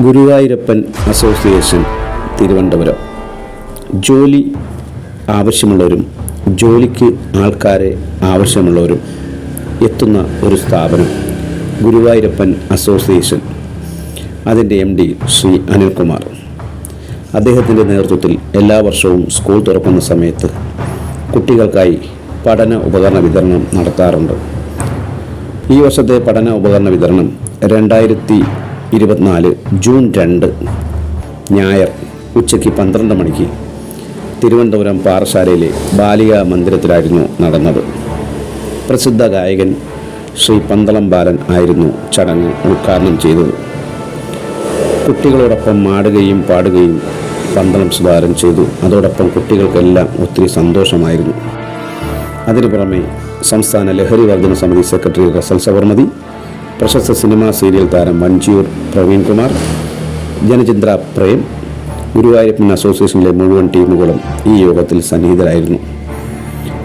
Guruvayurappan association Thiruvananthapuram. ജോലി ആവശ്യമുള്ളവരും ജോലിക്ക് ആൾക്കാരെ ആവശ്യമുള്ളവരും എത്തുന്ന ഒരു സ്ഥാപനം ഗുരുവായൂരപ്പൻ അസോസിയേഷൻ. അതിന്റെ എം ഡി ശ്രീ അനിൽകുമാർ. അദ്ദേഹത്തിന്റെ നേതൃത്വത്തിൽ എല്ലാ വർഷവും സ്കൂൾ തുറക്കുന്ന സമയത്ത് കുട്ടികൾക്കായി പഠന ഉപകരണ വിതരണം നടത്താറുണ്ട്. ഈ വർഷത്തെ പഠന ഉപകരണ വിതരണം രണ്ടായിരത്തി ഇരുപത്തിനാല് ജൂൺ രണ്ട് ഞായർ ഉച്ചയ്ക്ക് പന്ത്രണ്ട് മണിക്ക് തിരുവനന്തപുരം പാറശാലയിലെ ബാലിക മന്ദിരത്തിലായിരുന്നു നടന്നത്. പ്രസിദ്ധ ഗായകൻ ശ്രീ പന്തളം ബാലൻ ആയിരുന്നു ചടങ്ങ് ഉദ്ഘാടനം ചെയ്തത്. കുട്ടികളോടൊപ്പം ആടുകയും പാടുകയും പന്തളം സുധാരൻ ചെയ്തു. അതോടൊപ്പം കുട്ടികൾക്കെല്ലാം ഒത്തിരി സന്തോഷമായിരുന്നു. അതിനു പുറമെ സംസ്ഥാന ലഹരി വർധന സമിതി സെക്രട്ടറി റസൽ സവർമതി പ്രശസ്ത സിനിമാ സീരിയൽ താരം വഞ്ചിയൂർ പ്രവീൺകുമാർ ജനചിന്ത്ര പ്രേം ഗുരുവായൂരപ്പൻ അസോസിയേഷനിലെ മുഴുവൻ ടീമുകളും ഈ യോഗത്തിൽ സന്നിഹിതരായിരുന്നു.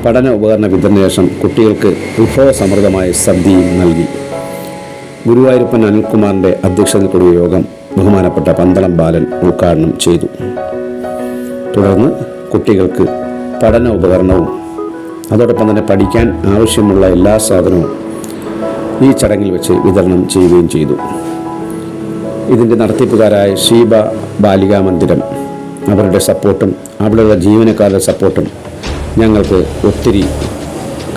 പഠന ഉപകരണ വിതരണശേഷം കുട്ടികൾക്ക് വിഭവസമൃദ്ധമായ സദ്യയും നൽകി. ഗുരുവായൂരപ്പൻ അനിൽകുമാറിന്റെ അധ്യക്ഷതയിൽ കൂടിയ യോഗം ബഹുമാനപ്പെട്ട പന്തളം ബാലൻ ഉദ്ഘാടനം ചെയ്തു. തുടർന്ന് കുട്ടികൾക്ക് പഠന ഉപകരണവും അതോടൊപ്പം തന്നെ പഠിക്കാൻ ആവശ്യമുള്ള എല്ലാ സാധനവും ഈ ചടങ്ങിൽ വെച്ച് വിതരണം ചെയ്യുകയും ചെയ്തു. ഇതിന്റെ നടത്തിപ്പുകാരായ ഷീബ ബാലികാ മന്ദിരം അവരുടെ സപ്പോർട്ടും അവിടെയുള്ള ജീവനക്കാരുടെ സപ്പോർട്ടും ഞങ്ങൾക്ക് ഒത്തിരി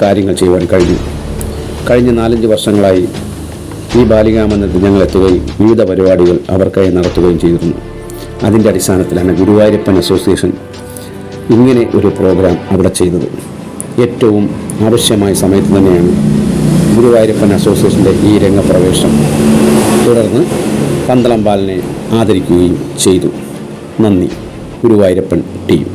കാര്യങ്ങൾ ചെയ്യുവാൻ കഴിഞ്ഞു. കഴിഞ്ഞ നാലഞ്ച് വർഷങ്ങളായി ഈ ബാലികാ മന്ദിരത്തിൽ ഞങ്ങൾ എത്തുകയും വിവിധ പരിപാടികൾ അവർക്കായി നടത്തുകയും ചെയ്തിരുന്നു. അതിന്റെ അടിസ്ഥാനത്തിലാണ് ഗുരുവായൂരപ്പൻ അസോസിയേഷൻ ഇങ്ങനെ ഒരു പ്രോഗ്രാം അവിടെ ചെയ്തത്. ഏറ്റവും ആവശ്യമായ സമയത്ത് തന്നെയാണ് ഗുരുവായൂരപ്പൻ അസോസിയേഷന്റെ ഈ രംഗപ്രവേശം തുടർന്ന് പന്തളം ബാലനെ ആദരിക്കുകയും ചെയ്തു. നന്ദി. ഗുരുവായൂരപ്പൻ ടീം.